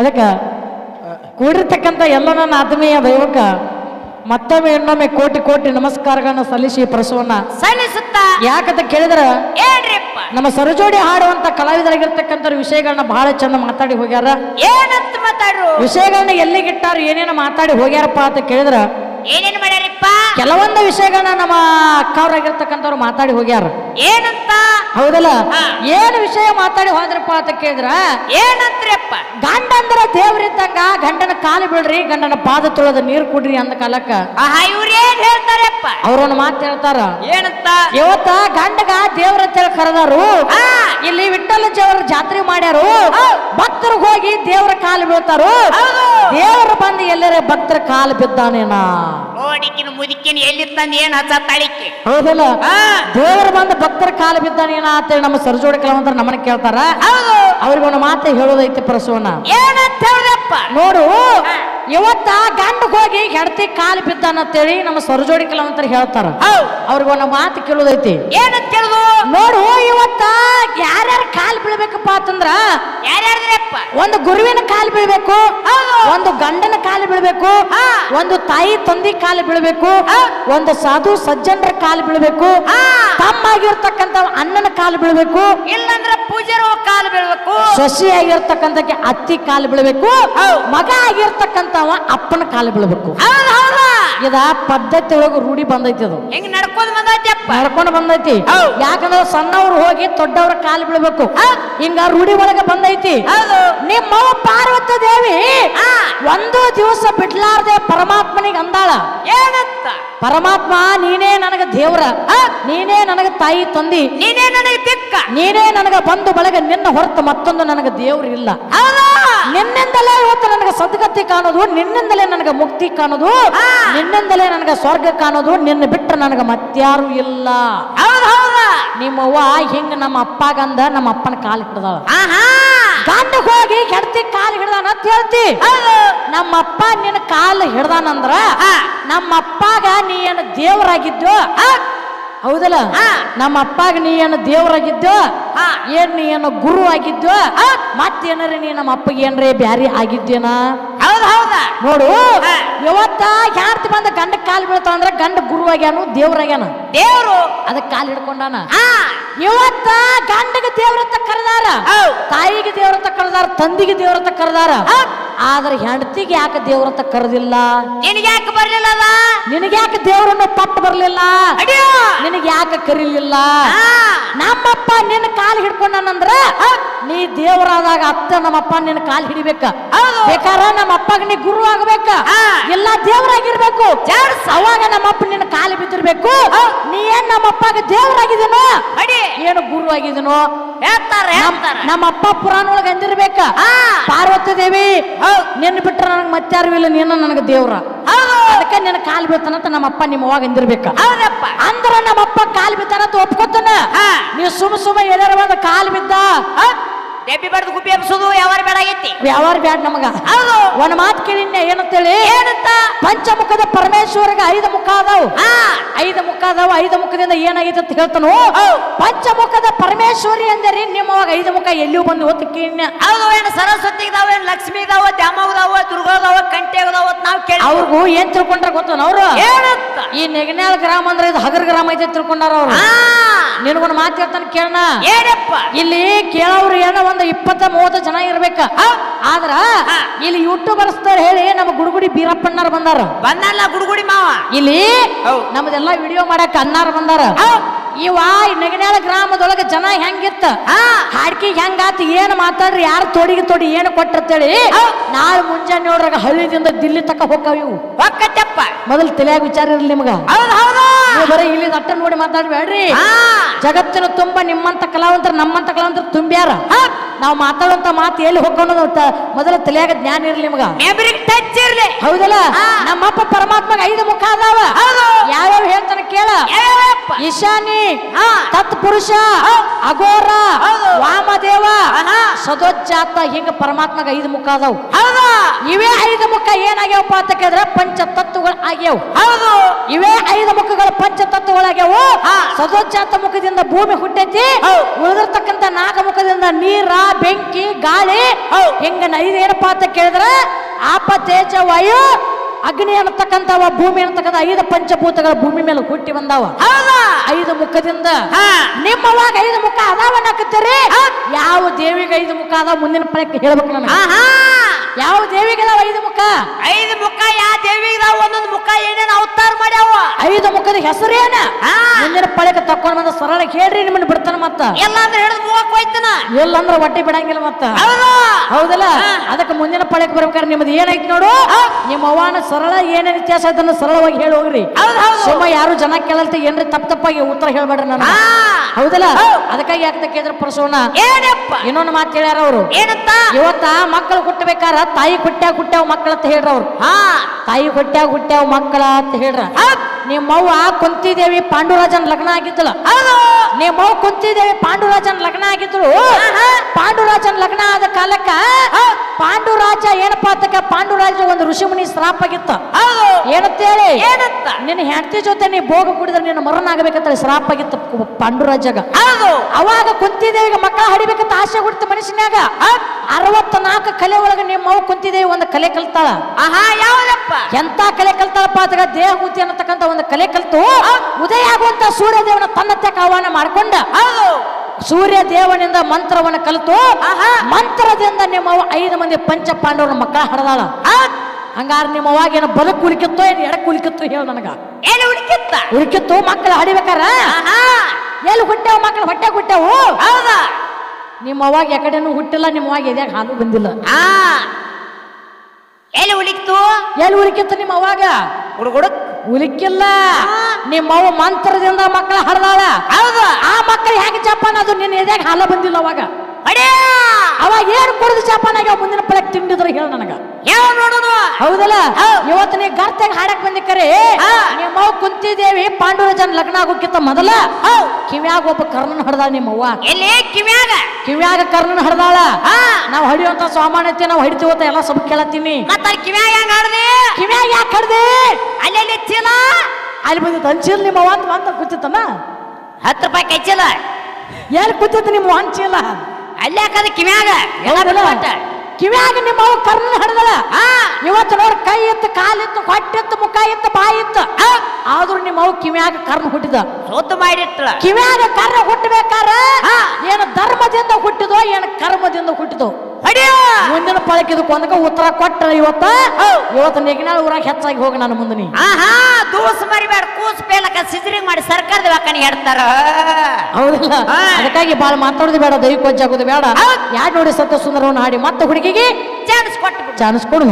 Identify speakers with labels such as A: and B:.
A: ಅದಕ್ಕ ಕೂಡಿರ್ತಕ್ಕಂಥ ಎಲ್ಲ ನನ್ನ ಆತ್ಮೀಯ ದೈವಕ ಮತ್ತೊಮ್ಮೆ ಇನ್ನೊಮ್ಮೆ ಕೋಟಿ ಕೋಟಿ ನಮಸ್ಕಾರಗಳನ್ನು ಸಲ್ಲಿಸಿ ಪ್ರಸವನ್ನ
B: ಸಲ್ಲಿಸುತ್ತ.
A: ಯಾಕಂತ ಕೇಳಿದ್ರ?
B: ಏನ್ರಿಪ್ಪ
A: ನಮ್ಮ ಸರಜೋಡಿ ಹಾಡುವಂತ ಕಲಾವಿದರಾಗಿರ್ತಕ್ಕಂಥ ವಿಷಯಗಳನ್ನ ಬಹಳ ಚಂದ ಮಾತಾಡಿ ಹೋಗ್ಯಾರ.
B: ಏನಂತ ಮಾತಾಡ್ರು?
A: ವಿಷಯಗಳನ್ನ ಎಲ್ಲಿಗಿಟ್ಟಾರ ಏನೇನು ಮಾತಾಡಿ ಹೋಗ್ಯಾರಪ್ಪ ಅಂತ ಕೇಳಿದ್ರ?
B: ಏನೇನು ಮಾಡ್ಯಾರಪ್ಪ?
A: ಕೆಲವೊಂದು ವಿಷಯಗಳನ್ನ ನಮ್ಮ ಅಕ್ಕವ್ರಾಗಿರ್ತಕ್ಕಂಥವ್ರು ಮಾತಾಡಿ ಹೋಗ್ಯಾರ.
B: ಏನಂತ?
A: ಹೌದಲ್ಲ? ಏನು ವಿಷಯ ಮಾತಾಡಿ ಹೋದ್ರಪ್ಪ ಅಂತ ಕೇಳಿದ್ರ?
B: ಏನಂತ್ರಪ್ಪ?
A: ದೇವ್ರಿದ್ದಂಗ ಗಂಡನ ಕಾಲು ಬೀಳ್ರಿ ಗಂಡನ ಪಾದ ತೊಳೆದ ನೀರು ಕುಡ್ರಿ ಅಂದ ಕಾಲಕ್ಕ
B: ಆಹಾ ಏನ್ ಹೇಳ್ತಾರಪ್ಪ.
A: ಅವ್ರೊಂದು ಮಾತು ಹೇಳ್ತಾರ.
B: ಏನಂತ?
A: ಇವತ್ತ ಗಂಡಗ ದೇವ್ರ ಅಂತೇಳಿ ಕರೆದಾರು.
B: ಆ,
A: ಇಲ್ಲಿ ವಿಠ್ಠಲ ದೇವರ ಜಾತ್ರೆ ಮಾಡ್ಯಾರು. ಭಕ್ತರು ಹೋಗಿ ದೇವ್ರ ಕಾಲು ಬೀಳ್ತಾರು.
B: ಹೌದು.
A: ದೇವರು ಬಂದು ಎಲ್ಲರ ಭಕ್ತರ ಕಾಲು ಬಿದ್ದಾನೇನ
B: ನೋಡಿಕಿನ ಮುದಿಕಿನ ಎಲ್ಲಿತ್ತಂದ ಏನ್ ಹಚ್ಚ ತಾಳಿಕೆ?
A: ಹೌದಲ್ಲ?
B: ಆ,
A: ದೇವರು ಬಂದು ಭಕ್ತರ ಕಾಲು ಬಿದ್ದಾನೇನ ಅಂತೇಳಿ ನಮ್ಮ ಸರಜೋಡಿ ಅಂತ ನಮ್ಮನ್ನ ಕೇಳ್ತಾರ.
B: ಹೌದು.
A: ಅವ್ರಿಗೆ ಒಂದು ಮಾತು ಹೇಳೋದೈತಿ ಪ್ರಸವನ
B: ಏನಂತ? ಹೇಳ್ದಪ್ಪ
A: ನೋಡು ಇವತ್ತ ಗಂಡ ಹೋಗಿ ಹೆಡ್ತಿ ಕಾಲು ಬಿದ್ದಾನಂತೇಳಿ ನಮ್ಮ ಸ್ವರಜೋಡಿ ಕೆಲವಂತರ ಹೇಳ್ತಾರ. ಅವ್ರಿಗೆ ಒಂದು ಮಾತು ಕೇಳೋದೈತಿ.
B: ಏನಂತ ಕೇಳುದು?
A: ನೋಡು ಇವತ್ತ ಯಾರ್ಯಾರ ಕಾಲ್ ಬೀಳ್ಬೇಕಪ್ಪ ಅಂತಂದ್ರ
B: ಯಾರ್ಯಾರ್ದ್ರಪ್ಪ
A: ಒಂದು ಗುರುವಿನ ಕಾಲು ಬೀಳ್ಬೇಕು. ಒಂದು ಗಂಡನ ಕಾಲು ಬೀಳ್ಬೇಕು. ಒಂದು ತಾಯಿ ತಂದಿ ಕಾಲು ಬೀಳ್ಬೇಕು ಒಂದು ಸಾಧು ಸಜ್ಜನರ ಕಾಲು ಬೀಳ್ಬೇಕು ತಮ್ಮಾಗಿರ್ತಕ್ಕಂತ ಅಣ್ಣನ ಕಾಲು ಬೀಳ್ಬೇಕು
B: ಇಲ್ಲಂದ್ರ ಪೂಜಾರು ಕಾಲು ಬೀಳ್ಬೇಕು
A: ಸೊಸಿ ಆಗಿರ್ತಕ್ಕಂತ ಅತ್ತಿ ಕಾಲು ಬೀಳ್ಬೇಕು. ಮಗ ಆಗಿರ್ತಕ್ಕಂಥವ ಅಪ್ಪನ ಕಾಲು ಬೀಳ್ಬೇಕು ಇದ ಪದ್ಧತಿ ಒಳಗ ರೂಢಿ ಬಂದೈತಿ ಅದು.
B: ಹೆಂಗ್ ನಡ್ಕೊಂಡ್ ಬಂದೈತಪ್ಪ?
A: ನಡ್ಕೊಂಡು ಬಂದೈತಿ.
B: ಹೌದ್.
A: ಯಾಕಂದ್ರೆ ಸಣ್ಣವ್ರು ಹೋಗಿ ದೊಡ್ಡವ್ರ ಕಾಲು ಬೀಳ್ಬೇಕು.
B: ಹೌದ್.
A: ಹಿಂಗ ರೂಢಿ ಒಳಗ ಬಂದೈತಿ.
B: ಹೌದು.
A: ನಿಮ್ಮವ್ವ ಪಾರ್ವತ ದೇವಿ
B: ಆ.
A: ಒಂದು ದಿವಸ ಬಿಡ್ಲಾರ್ದೆ ಪರಮಾತ್ಮನಿಗೆ ಅಂದಾಳ.
B: ಏನತ್ತ
A: ಪರಮಾತ್ಮ ನೀನೇ ನನಗ ದೇವ್ರ. ನೀನೇ ನನಗ ತಾಯಿ ತಂದಿ.
B: ನೀನೇ ನನಗೆ ತಿಕ್ಕ
A: ನೀನೇ ನನಗ ಬಂದು ಬಳಗ ನಿನ್ನ ಹೊರತು ಮತ್ತೊಂದು ನನಗ ದೇವ್ರ ಇಲ್ಲ
B: ಹೌದಾ.
A: ನಿನ್ನಿಂದಲೇ ನನಗೆ ಸದ್ಗತಿ ಕಾಣೋದು ನಿನ್ನಿಂದಲೇ ನನಗೆ ಮುಕ್ತಿ ಕಾಣೋದು. ನಿನ್ನಿಂದಲೇ ನನಗೆ ಸ್ವರ್ಗ ಕಾಣೋದು ನಿನ್ನ ಬಿಟ್ರೆ ನನಗೆ ಮತ್ಯಾರು ಇಲ್ಲ. ನಿಮ್ಮವ್ವ ಹಿಂಗ ನಮ್ಮ ಅಪ್ಪಗಂದ ನಮ್ಮ ಅಪ್ಪನ ಕಾಲು ಹಿಡ್ದಾಳ. ಗಂಡ ಹೋಗಿ ಹೆಡ್ತಿ ಕಾಲು ಹಿಡ್ದಾನ ಅಂತ ಹೇಳ್ತಿ. ನಮ್ಮ ಅಪ್ಪ ನಿನ್ನ ಕಾಲು ಹಿಡ್ದಾನಂದ್ರ. ನಮ್ಮ ಅಪ್ಪಗ ನೀ ಏನು ದೇವರಾಗಿದ್ದೋ ಹೌದಲ್ಲ. ನಮ್ಮ ಅಪ್ಪಾಗ ನೀ ಏನು ದೇವರಾಗಿದ್ದೋ. ಏನ್ ನೀ ಏನು ಗುರು ಆಗಿದ್ದೋ ಮತ್ತೇನಾರ ನೀ ನಮ್ಮ ಅಪ್ಪಗೆ ಏನ್ರೇ ಬ್ಯಾರಿ ಆಗಿದ್ದೇನ?
B: ಹೌದ್ ಹೌದಾ.
A: ನೋಡು. ಇವತ್ತ ಯಾರ್ತಿ ಬಂದ ಗಂಡ ಕಾಲು ಬೀಳ್ತಾವ ಅಂದ್ರೆ ಗಂಡ ಗುರು ಆಗ್ಯಾನು ದೇವ್ರಾಗ್ಯಾನ?
B: ದೇವ್ರು.
A: ಅದಕ್ಕೆ ಕಾಲು ಹಿಡ್ಕೊಂಡಾನ? ಇವತ್ತ ಗಂಡಗ ಅಂತ ಕರೆದಾರ?
B: ತಾಯಿಗೆ
A: ತಾಯಿಗೆ ಅಂತ ಕರೆದಾರ ತಂದಿಗೆ ದೇವ್ರತ್ತ ಕರೆದಾರ? ಆದ್ರೆ ಹೆಂಡತಿಗೆ ಯಾಕೆ ದೇವ್ರಂತ ಕರೆದಿಲ್ಲ?
B: ನಿನಗೆ ಯಾಕೆ ಬರ್ಲಿಲ್ಲ ಅದ?
A: ನಿನಗೆ ಯಾಕೆ ದೇವ್ರನ್ನ ಪಟ್ಟು ಬರ್ಲಿಲ್ಲ?
B: ಅಡಿಯೋ
A: ನಿನಗೆ ಯಾಕೆ ಕರೀಲಿಲ್ಲ?
B: ಆ
A: ನಮ್ಮಪ್ಪ ನಿನ್ನ ಕಾಲು ಹಿಡ್ಕೊಂಡನಂದ್ರ ನೀ ದೇವರಾದಾಗ ಅತ್ತ ನಮ್ಮಪ್ಪ ನಿನ್ನ ಕಾಲು ಹಿಡಿಬೇಕ. ಬೇಕಾರ ನಮ್ಮ ಅಪ್ಪಗ ನೀ ಗುರು ಆಗ್ಬೇಕ. ಎಲ್ಲ ದೇವರಾಗಿರ್ಬೇಕು. ಅವಾಗ ನಮ್ಮಪ್ಪ ನಿನ್ನ ಕಾಲು ಬಿದ್ದಿರ್ಬೇಕು. ನೀ ಏನ್ ನಮ್ಮಪ್ಪಗ ದೇವರಾಗಿದನೋ?
B: ಅಡಿ.
A: ಏನು ಗುರು ಆಗಿದನೋ?
B: ಹೇಳ್ತಾರೆ
A: ನಮ್ಮ ಅಪ್ಪ ಪುರಾಣ ಒಳಗ ಅಂದಿರ್ಬೇಕ.
B: ಆ
A: ಪಾರ್ವತಿ ದೇವಿ ನಿನ್ನ ಬಿಟ್ರ ನನಗೆ ಮತ್ತಾರು ಇಲ್ಲ ನೀನು ನನಗೆ ದೇವ್ರ. ಅದಕ್ಕೆ ನಿನ್ನ ಕಾಲು ಬೀಳ್ತಾನಂತ ನಮ್ಮ ಅಪ್ಪ ನಿಮ್ಮ ಅವಾಗ ಅಂದಿರ್ಬೇಕ. ಅಂದ್ರ ನಮ್ಮ ಅಪ್ಪ ಕಾಲು ಬಿದ್ದಾನಂತ ಒಪ್ಕೊತಾನ.
B: ಹಾ.
A: ನೀ ಸುಮ್ ಸುಮ್ಮ ಎಲ್ಲಾರ ಬಂದ ಕಾಲು ಬಿದ್ದ.
B: ಡೆಬ್ಬಿ ಬಡ್ದು ಗುಬ್ಬಿ ಎಬ್ಸೋದು ಯಾವಾರ ಬೇಡ ಆಗೈತಿ.
A: ವ್ಯವಹಾರ ಬ್ಯಾಡ್ ನಮಗ.
B: ಹೌದು.
A: ಒಂದ್ ಮಾತು ಕೇಳಿನ ಏನಂತೇಳಿ
B: ಏನಂತ?
A: ಪಂಚಮುಖದ ಪರಮೇಶ್ವರಗ ಐದು ಮುಖ ಅದಾವು
B: ಹಾ.
A: ಐದು ಮುಖ ಅದಾವ ಐದು ಮುಖದಿಂದ ಏನಾಗೈತೆ ಅಂತ ಹೇಳ್ತಾನು? ಪಂಚಮುಖದ ಪರಮೇಶ್ವರಿ ಅಂದರೆ ನಿಮ್ಮವಾಗ ಐದು ಮುಖ ಎಲ್ಲಿಯೂ ಬಂದು ಹೊತ್ತು ಕೇಳಿನ
B: ಹೌದು ಏನು ಸರಸ್ವತಿ ಇದಾವ ಏನು ಲಕ್ಷ್ಮಿ ಇದಾವ ದ್ಯಾಮವ್ದಾವ ದುರ್ಗದಾವ ಕಂಟೆಗದಾವ ನಾವು ಕೇಳಿ.
A: ಅವ್ರಿಗೂ ಏನ್ ತಿಳ್ಕೊಂಡ್ರ ಗೊತ್ತ ಅವ್ರು?
B: ಏನಂತ?
A: ಈ ನೆಗನ್ಯಾಳ ಗ್ರಾಮ ಅಂದ್ರೆ ಇದು ಹಗರ್ ಗ್ರಾಮ ಐತೆ ತಿಳ್ಕೊಂಡಾರ ಅವ್ರು.
B: ಆ
A: ನಿನಗೊಂದು ಮಾತು ಹೇಳ್ತಾನೆ ಕೇಳಣ
B: ಏನಪ್ಪ?
A: ಇಲ್ಲಿ ಕೇಳೋರು ಏನೋ ಒಂದು ಇಪ್ಪತ್ತ ಮೂವತ್ತು ಜನ ಇರ್ಬೇಕ. ಆದ್ರ ಇಲ್ಲಿ ಯೂಟ್ಯೂಬರ್ಸ್ತಾರ ಹೇಳಿ ನಮ್ಮ ಗುಡುಗುಡಿ ಬೀರಪ್ಪಣ್ಣಾರ ಬಂದಾರ.
B: ಬಂದಲ್ಲ ಗುಡುಗುಡಿ ಮಾವ?
A: ಇಲ್ಲಿ. ನಮ್ದೆಲ್ಲ ವಿಡಿಯೋ ಮಾಡಕ್ ಅನ್ನಾರ ಬಂದಾರ. ಇವ ಈ ನೆಗನ್ಯಾಳ ಗ್ರಾಮದೊಳಗೆ ಜನ ಹೆಂಗಿತ್ತ? ಹಾಡ್ಕಿ ಹೆಂಗಾತ ಏನ್ ಮಾತಾಡ್ರಿ ಯಾರು ತೋಡಿಗೆ ತೋಡಿ ಏನು ಕೊಟ್ಟಿರ್ತೇಳಿ? ನಾಳೆ ಮುಂಜಾನೆ ನೋಡ್ರಾಗ ಹಳ್ಳಿದಿಂದ ದಿಲ್ಲಿ ತಕ ಹೋಗ್ತಾವ ಇವು. ಮೊದಲು ತಲೆಯಾಗ ವಿಚಾರ ಇರಲಿ ನಿಮ್ಗ.
B: ಹೌದು ಹೌದು.
A: ನೀವು ಬರೀ ಇಲ್ಲಿ ಅಟ್ಟ ನೋಡಿ ಮಾತಾಡ್ಬೇಡ್ರಿ. ಜಗತ್ತಿನ ತುಂಬಾ ನಿಮ್ಮಂತ ಕಲಾವಂತರ ನಮ್ಮಂತ ಕಲಾವಂತರ ತುಂಬ್ಯಾರ ನಾವು ಮಾತಾಡುವಂತ ಮಾತು ಎಲ್ಲಿ ಹೋಗೋಣ ಮೊದಲ ತಲೆಯಾಗ ಜ್ಞಾನ ಇರ್ಲಿ ನಿಮ್ಗ.
B: ಟಚ್ ಇರ್ಲಿ.
A: ಹೌದಲ್ಲ? ನಮ್ಮಪ್ಪ ಪರಮಾತ್ಮಗ ಐದು ಮುಖ ಅದಾವ. ಯಾವ್ಯಾವ ಹೇಳ್ತಾನೆ ಕೇಳ? ಈಶಾನಿ. ತತ್ಪುರುಷ. ಅಘೋರ. ವಾಮದೇವ
B: ಸದೋಜಾತ
A: ಸದೋಜ್ಜಾತ ಹಿಂಗ ಪರಮಾತ್ಮಗ ಐದು ಮುಖ ಅದಾವ. ಇವೆ ಮುಖ ಏನಾಗ್ಯಾವಪ್ಪ ಅಂತ ಕೇಳಿದ್ರೆ ಪಂಚ ತತ್ವಗಳು ಆಗ್ಯಾವ.
B: ಹೌದು.
A: ಇವೇ ಐದು ಮುಖಗಳು ಪಂಚ ತತ್ವಗಳಾಗ್ಯಾವ
B: ಹಾ.
A: ಸದೋಜ್ಜಾತ ಮುಖದಿಂದ ಭೂಮಿ ಹುಟ್ಟೈತಿ. ಉಳಿದಿರ್ತಕ್ಕಂಥ ನಾಲ್ಕು ಮುಖದಿಂದ ನೀರ ಬೆಂಕಿ ಗಾಳಿ. ಹೆಂಗ ಏನಪ್ಪಾ ಅಂತ ಕೇಳಿದ್ರೆ ಆಪ ತೇಜ ವಾಯು ಅಗ್ನಿ ಅನ್ನತಕ್ಕಂಥವ ಭೂಮಿ ಅನ್ನತಕ್ಕಂಥ ಐದು ಪಂಚಭೂತಗಳ ಭೂಮಿ ಮೇಲೆ ಹುಟ್ಟಿ ಬಂದಾವ. ಐದು ಮುಖದಿಂದ.
B: ಹಾ.
A: ನಿಮ್ಮವಾಗ ಐದು ಮುಖ ಅದಾವ ಅನ್ನಕತ್ತೀರಿ? ಯಾವ ದೇವಿಗೆ ಐದು ಮುಖ ಅದಾವ ಮುಂದಿನ ಪಳಕ್ಕೆ ಹೇಳ್ಬೇಕು
B: ನಾನು
A: ಯಾವ ದೇವಿಗೆ ಅದಾವ ಐದು ಮುಖ
B: ಮುಖ ಏನೇನು ಅವತಾರ ಮಾಡ್ಯಾವ?
A: ಐದು ಮುಖದ ಹೆಸರೇನ. ಮುಂದಿನ ಪಳಕ್ಕೆ ತಕ್ಕೊಂಡ್ ಬಂದ ಸರಳ ಹೇಳ್ರಿ ನಿಮ್ಮನ್ನ ಬಿಡ್ತಾನ ಮತ್ತ.
B: ಎಲ್ಲಾಂದ್ರೆ ಹೇಳಿದ್ ಹಿಡಿದು ಮೂವಕ್ ಹೋಯ್ತನ?
A: ಇಲ್ಲಂದ್ರ ಹೊಟ್ಟೆ ಬಿಡಂಗಿಲ್ಲ ಮತ್ತ.
B: ಹೌದು.
A: ಹೌದಲ್ಲ. ಅದಕ್ಕೆ ಮುಂದಿನ ಪಳಕ್ಕೆ ಬರ್ಬೇಕಾದ್ರೆ ನಿಮ್ದು ಏನೈತಿ ನೋಡು? ನಿಮ್ಮ ಅವ್ವಾನ ಸರಳ ಏನೇನು ವ್ಯತ್ಯಾಸ ಐತನ್ನ ಸರಳವಾಗಿ ಹೇಳಿ ಹೋಗ್ರಿ. ಸುಮ್ಮ ಯಾರು ಜನ ಕೇಳಲ್ತ ಏನ್ರಿ ತಪ್ಪ ತಪ್ಪಾಗಿ ಉತ್ತರ ಹೇಳ್ಬೇಡ್ರಿ ನಾನು. ಹೌದಲ್ಲ?
B: ಹೌದು.
A: ಅದಕ್ಕಾಗಿ ಯಾಕೆ ಕೇಳಿದ್ರ ಪರಸೋಣ ಇನ್ನೊಂದು ಮಾತು ಹೇಳ್ಯಾರ ಅವರು.
B: ಏನಂತ?
A: ಇವತ್ತ ಮಕ್ಕಳು ಹುಟ್ಟಬೇಕಾರ ತಾಯಿ ಹುಟ್ಟ್ಯಾಗ ಹುಟ್ಟ್ಯಾವ ಮಕ್ಕಳ ಅಂತ ಹೇಳ್ರ ಅವ್ರು. ತಾಯಿ ಹುಟ್ಟ್ಯಾಗ ಹುಟ್ಟ್ಯಾವ ಮಕ್ಕಳ ಅಂತ ಹೇಳ್ರ. ನಿಮ್ಮವ್ವ ಕುಂತಿದೇವಿ ಪಾಂಡುರಾಜನ್ ಲಗ್ನ ಆಗಿದ್ದಳ.
B: ಹೌದು.
A: ನಿಮ್ಮವ್ವ ಕುಂತಿದೇವಿ ಪಾಂಡುರಾಜನ್ ಲಗ್ನ ಆಗಿದ್ರು. ಪಾಂಡುರಾಜನ್ ಲಗ್ನ ಆದ ಕಾಲಕ್ಕ ಪಾಂಡುರಾಜ ಏನಪ್ಪಾ ಅಂತಕ ಪಾಂಡುರಾಜ ಒಂದು ಋಷಿಮುನಿ ಶ್ರಾಪ್ ಆಗಿತ್ತ ಏನಂತೇಳಿ?
B: ಏನಂತ?
A: ನಿನ್ನ ಹೆಂಡತಿ ಜೊತೆ ನೀ ಭೋಗ ಕುಡಿದ್ರೆ ನಿನ್ನ ಮರಣ ಆಗ್ಬೇಕಂತ ಶ್ರಾಪ್ ಆಗಿತ್ತ ಪಾಂಡುರಾಜಗ ಅವಾಗ ಕುಂತಿದೇವಿಗೆ ಮಕ್ಕಳ ಹಡಿಬೇಕಂತ ಆಸೆ ಕೊಡ್ತು ಮನುಷ್ಯನ್ಯಾಗ ಅರವತ್ತ ನಾಲ್ಕು ಕಲೆ ಒಳಗೆ ನಿಮ್ಮ ಕುಂತಿದೆ ಒಂದು ಕಲೆ ಕಲ್ತಾಳ.
B: ಆಹಾ ಯಾವ್ದಪ್ಪ?
A: ಎಂತ ಕಲೆ ಕಲ್ತಾಳಪ್ಪ ಅದಾಗ ದೇಹ ಉದ್ಯ ಅನ್ನತಕ್ಕಂಥ ಒಂದು ಕಲೆ ಕಲ್ತು ಉದಯ ಆಗುವಂತ ಸೂರ್ಯ ದೇವನ ತನ್ನತ್ಯಕ ಆಹ್ವಾನ ಮಾಡ್ಕೊಂಡ. ಸೂರ್ಯ ದೇವನಿಂದ ಮಂತ್ರವನ್ನ ಕಲಿತು. ಮಂತ್ರದಿಂದ ನಿಮ್ಮ ಐದು ಮಂದಿ ಪಂಚ ಪಾಂಡವರ ಮಕ್ಕಳ ಹಡದಾಳ. ಹಂಗಾರ ನಿಮ್ಮ ಅವಾಗ ಏನು ಬಲ ಉಳಿಕಿತ್ತೋ ಏನು ಎಡ ಉಳಿಕಿತ್ತು ಹೇಳ ನನಗ.
B: ಏನು ಹುಡುಕಿತ್ತ
A: ಉಳಿಕಿತ್ತು ಮಕ್ಕಳು ಹಡಿಬೇಕಾರ? ಎಲ್ಲಿ ಹುಟ್ಟೆವು ಮಕ್ಕಳು ಹೊಟ್ಟೆ ಹುಟ್ಟೆವು?
B: ಹೌದಾ?
A: ನಿಮ್ಮ ಅವಾಗ ಯಾಕಡೆನೂ ಹುಟ್ಟಿಲ್ಲ ನಿಮ್ಮ ಅವಾಗ ಎದ್ಯಾಗ ಹಾಲು ಬಂದಿಲ್ಲ.
B: ಆ ಎಲ್ಲಿ ಉಳಿಕ್ತು
A: ಎಲ್ಲಿ ಉಳಿಕಿತ್ತು ನಿಮ್ಮ ಅವಾಗ?
B: ಹುಡುಗುಡುಕ್.
A: ಉಲಿಕ್ಕಿಲ್ಲ ನಿಮ್ಮವ್ವ ಮಂತ್ರದಿಂದ ಮಕ್ಕಳ ಹರದಾಳ.
B: ಹೌದು.
A: ಆ ಮಕ್ಕಳು ಹೆಂಗೆ ಜಪಾನ್? ಅದು ನಿನ್ನ ಎದ್ಯಾಗ ಹಾಲು ಬಂದಿಲ್ಲ ಅವಾಗ.
B: ಅಡೇ
A: ಅವಾಗ ಏನು ಕುಡಿದು ಜಪಾನ್ ಆಗ್ಯಾವ ಮುಂದಿನ ಪಳಕ್ ತಿಂಡಿದ್ರೆ ಹೇಳ ನನಗ.
B: ಯಾವ ನೋಡೋದು?
A: ಹೌದಲ್ಲ?
B: ಹೌದ್.
A: ಇವತ್ತು ನೀ ಗರ್ತೆಗೆ ಹಾಡಕ್ ಬಂದಿ ಕರೆ. ನಿಮ್ಮವ್ ಕುಂತಿದೇವಿ ಪಾಂಡುರಜನ್ ಲಗ್ನ ಆಗೋಕ್ಕಿಂತ ಮೊದಲ ಕಿವ್ಯಾಗ ಒಬ್ಬ ಕರ್ಣನ್ ಹಡ್ದಾಳ ನಿಮ್ಮವ್ವ.
B: ಎಲ್ಲಿ? ಕಿವ್ಯಾಗ?
A: ಕಿವ್ಯಾಗ ಕರ್ಣನ್ ಹಡ್ದಾಳ? ನಾವ್ ಹೊಡಿಯುವಂತ ಸಾಮಾನ್ಯತೆ ನಾವು ಹೊಡಿತೀವತ್ತ ಎಲ್ಲ ಸ್ವಲ್ಪ ಕೇಳತ್ತೀನಿ.
B: ಮತ್ತ ಅಲ್ಲಿ ಕಿವ್ಯಾಗ ಹೆಂಗ್ ಆಡ್ದೆ
A: ಕಿವ್ಯಾಗ ಯಾಕೆ ಹಡ್ದೆ?
B: ಅಲ್ಲಿ ಚೀಲ?
A: ಅಲ್ಲಿ ಬಂದಿತ್ತು ಹಂಚಿಲ್ ನಿಮ್ಮ ಅವ್ವ ಅಂತ ಅಂತ ಕೂತಿತ್ತನ?
B: ಹತ್ತು ರೂಪಾಯಿ ಕೈ ಚೀಲ.
A: ಎಲ್ಲಿ ಕೂತಿತ್ತು ನಿಮ್ಮ ಹಂಚಿಲ್ಲ
B: ಅಲ್ಲಿ ಯಾಕಂದ್ರೆ ಕಿವ್ಯಾಗ? ಎಲ್ಲ.
A: ಕಿವ್ಯಾಗ ನಿಮ್ಮ ಅವ್ವ ಕರ್ಣನ್ ಹಡ್ದಾಳ?
B: ಹಾ.
A: ಇವತ್ತು ನೋಡ್ ಕೈ ಇತ್ತು ಕಾಲಿತ್ತು ಹೊಟ್ಟಿತ್ತು ಮುಖ ಇತ್ತು ಬಾಯಿ ಇತ್ತು ಆದ್ರೂ ನಿಮ್ಮ ಅವು ಕಿವ್ಯಾಗ ಕರ್ನ ಹುಟ್ಟಿದ.
B: ಸೋತು ಮಾಡಿಟ್ಲ
A: ಕಿವ್ಯಾಗ ಕರ್ನ ಹುಟ್ಟಬೇಕಾರ. ಏನು ಧರ್ಮದಿಂದ ಹುಟ್ಟಿದೋ ಏನು ಕರ್ಮದಿಂದ ಹುಟ್ಟಿದೋ? ಮುಂದಿನ ಪಳಕ್ಕೆ ಕೊಂದಕ ಉತ್ತರ ಕೊಟ್ಟ ಇವತ್ತ ಇವತ್ತು ನೆಗಿನಾಳ ಊರಾಗ ಹೆಚ್ಚಾಗಿ ಹೋಗಿ ನಾನು ಮುಂದೆ ನೀ.
B: ಆಹಾ ದೂಸ್ ಮರಿಬೇಡ ಕೂಸ್ ಪೇಲಕ ಸಿದ್ರಿಂಗ್ ಮಾಡಿ ಸರ್ಕಾರದ ವ್ಯಾಕನಿ ಹೇಳ್ತಾರ
A: ಹೌದಿಲ್ಲ. ಅದಕ್ಕಾಗಿ ಬಾಳ ಮಾತಾಡೋದು ಬೇಡ ದೈಹಿಕ ವಜ್ಜಾಗೋದು ಬೇಡ. ಯಾರು ನೋಡಿ ಸತ್ಯ ಸುಂದರವನ್ನು ಹಾಡಿ ಮತ್ತೆ ಹುಡುಗಿಗೆ
B: ಚಾನ್ಸ್ ಕೊಟ್ಟು
A: ಚಾನ್ಸ್ ಕೊಡು.